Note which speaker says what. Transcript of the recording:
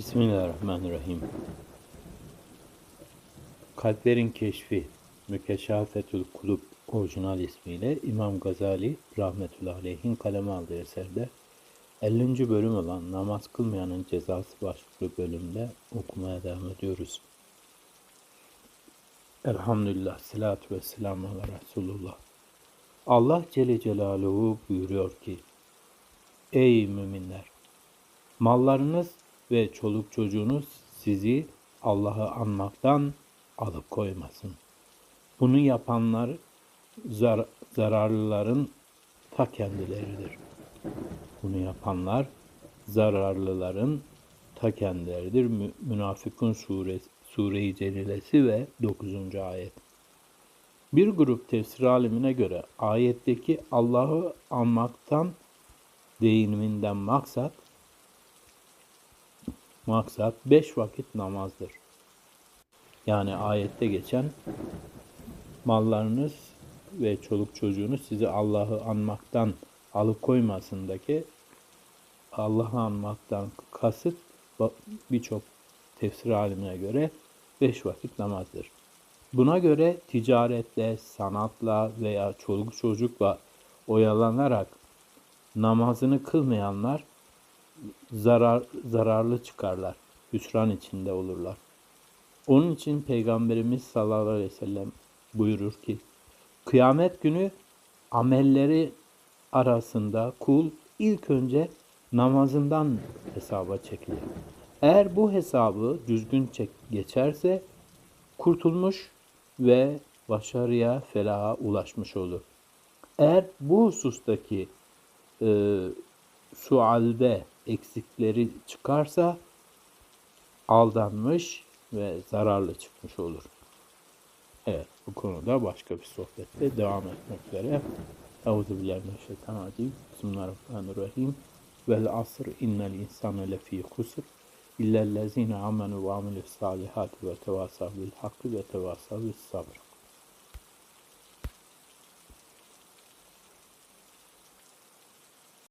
Speaker 1: Bismillahirrahmanirrahim. Kalplerin Keşfi, Mükeşafetül Kulub orijinal ismiyle İmam Gazali rahmetullahi aleyhin kaleme aldığı eserde 50. bölüm olan Namaz Kılmayanın Cezası başlıklı bölümde okumaya devam ediyoruz. Elhamdülillah, salatu ve selamu ala Resulullah. Allah Celle Celaluhu buyuruyor ki, Ey müminler! Mallarınız ve çoluk çocuğunuz sizi Allah'ı anmaktan alıkoymasın. Bunu yapanlar zar- zararlıların ta kendileridir. Bunu yapanlar zararlıların ta kendileridir. Mü- Münafıkun suresi, Sure-i Celilesi ve 9. ayet. Bir grup tefsir alimine göre ayetteki Allah'ı anmaktan deyiminden maksat maksat beş vakit namazdır. Yani ayette geçen mallarınız ve çoluk çocuğunuz sizi Allah'ı anmaktan alıkoymasındaki Allah'ı anmaktan kasıt birçok tefsir alimine göre beş vakit namazdır. Buna göre ticaretle, sanatla veya çoluk çocukla oyalanarak namazını kılmayanlar zarar zararlı çıkarlar. Hüsran içinde olurlar. Onun için Peygamberimiz sallallahu aleyhi ve sellem buyurur ki kıyamet günü amelleri arasında kul ilk önce namazından hesaba çekilir. Eğer bu hesabı düzgün çek geçerse kurtulmuş ve başarıya, felaha ulaşmış olur. Eğer bu husustaki e, sualde eksikleri çıkarsa aldanmış ve zararlı çıkmış olur. Evet, bu konuda başka bir sohbette devam etmek üzere. Euzubillahimineşşeytanirracim. Bismillahirrahmanirrahim. Vel asr innel insane lefî kusr. İllellezine amenu ve amilus salihati ve tevasav bil hakkı ve tevasav sabr.